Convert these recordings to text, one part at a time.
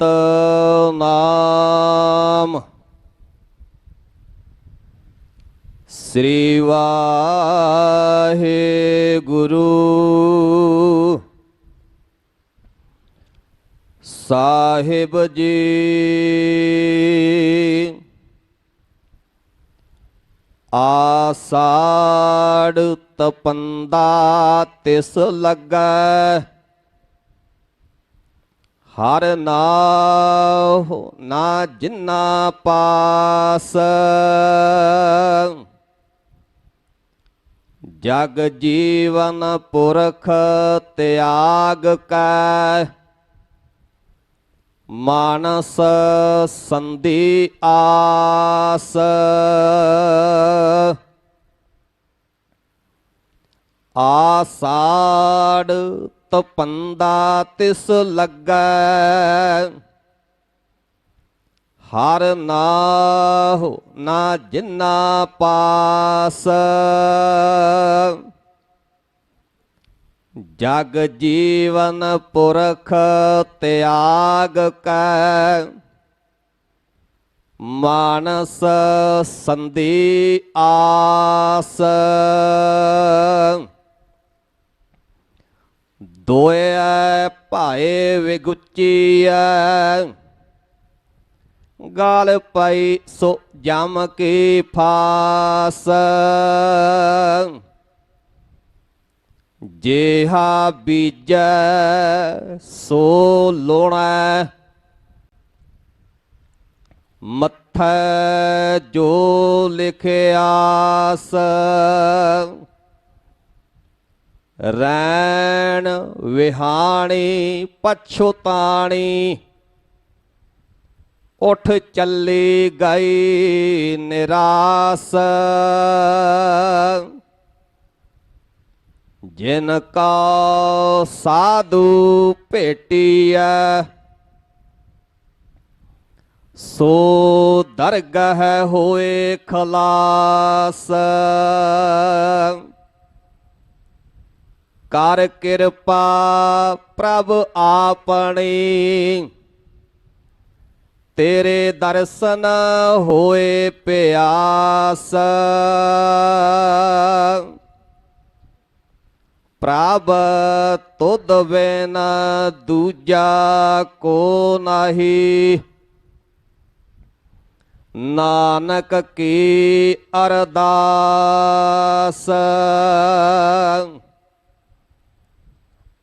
ਸਤਨਾਮ ਸ੍ਰੀ ਵਾਹਿਗੁਰੂ। ਸਾਹਿਬ ਜੀ। ਆਸਾੜ ਤਪੰਦਾ ਤਿਸ ਲੱਗਾ। ਹਰ ਨਾਹੁ ਨਾ ਜਿੰਨਾ ਪਾਸ। ਜਗ ਜੀਵਨ ਪੁਰਖ ਤਿਆਗ ਕੈ। ਮਾਨਸ ਸੰਧੀ ਆਸ। ਆਸਾੜ ਤਪੰਦਾ ਤਿਸ ਲੱਗੈ, ਹਰ ਨਾਹੁ ਨਾ ਜਿੰਨਾ ਪਾਸ। ਜਗ ਜੀਵਨ ਪੁਰਖ ਤਿਆਗ ਕੈ, ਮਾਨਸ ਸੰਦੀ ਆਸ। ਦੋਇ ਭਾਏ ਵਿਗੁਚੀਐ ਗਾਲ ਪਈ ਸੋ ਜਮ ਕੀ ਫਾਸ ਜੇਹਾ ਬੀਜੈ ਸੋ ਲੋਣੈ ਮੱਥੈ ਜੋ ਲਿਖਿਆਸ ਰੈਣ ਵਿਹਾਣੀ ਪਛੁਤਾਣੀ ਉਠ ਚੱਲੀ ਗਈ ਨਿਰਾਸ। ਜਿਨ ਕਾ ਸਾਧੂ ਭੇਟੀਐ, ਸੋ ਦਰਗਹ ਹੋਏ ਖਲਾਸ। ਕਰ ਕਿਰਪਾ ਪ੍ਰਭ ਆਪਣੀ। ਤੇਰੇ ਦਰਸ਼ਨ ਹੋਏ ਪਿਆਸ। ਪ੍ਰਭ ਤੁਧ ਬਿਨ ਦੂਜਾ ਕੋ ਨਹੀਂ। ਨਾਨਕ ਕੀ ਅਰਦਾਸ।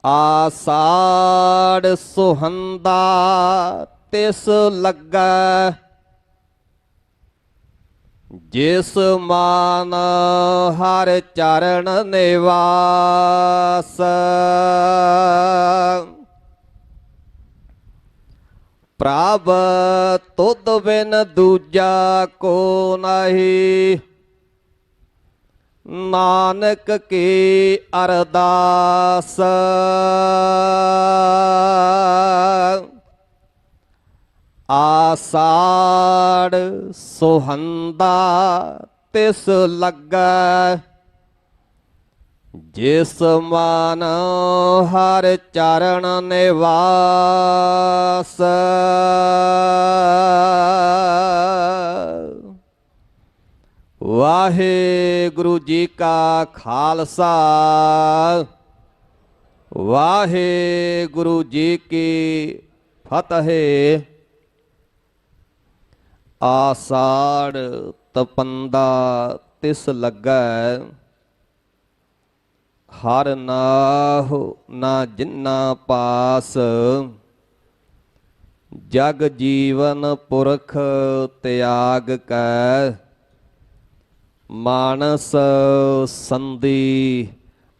ਆਸਾੜ ਸੁਹੰਦਾ ਤਿਸ ਲੱਗਾ। ਜਿਸ ਮਾਨ ਹਰ ਚਰਨ ਨਿਵਾਸ। ਪ੍ਰਭ ਤੁਧ ਬਿਨ ਦੂਜਾ ਕੋ ਨਹੀਂ। ਨਾਨਕ ਕੀ ਅਰਦਾਸ? ਆਸਾੜ ਸੁਹੰਦਾ ਤਿਸ ਲੱਗਾ ਜਿਸ ਮਨ ਹਰ ਚਰਨ ਨਿਵਾਸ। ਵਾਹਿਗੁਰੂ ਜੀ ਕਾ ਖਾਲਸਾ। ਵਾਹਿਗੁਰੂ ਜੀ ਕੀ ਫਤਿਹ। ਆਸਾੜ ਤਪੰਦਾ ਤਿਸ ਲੱਗੈ। ਹਰ ਨਾਹ ਨਾ ਜਿੰਨਾ ਪਾਸ। ਜਗ ਜੀਵਨ ਪੁਰਖ ਤਿਆਗ ਕੈ। ਮਾਨਸ ਸੰਧੀ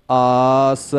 ਆਸ।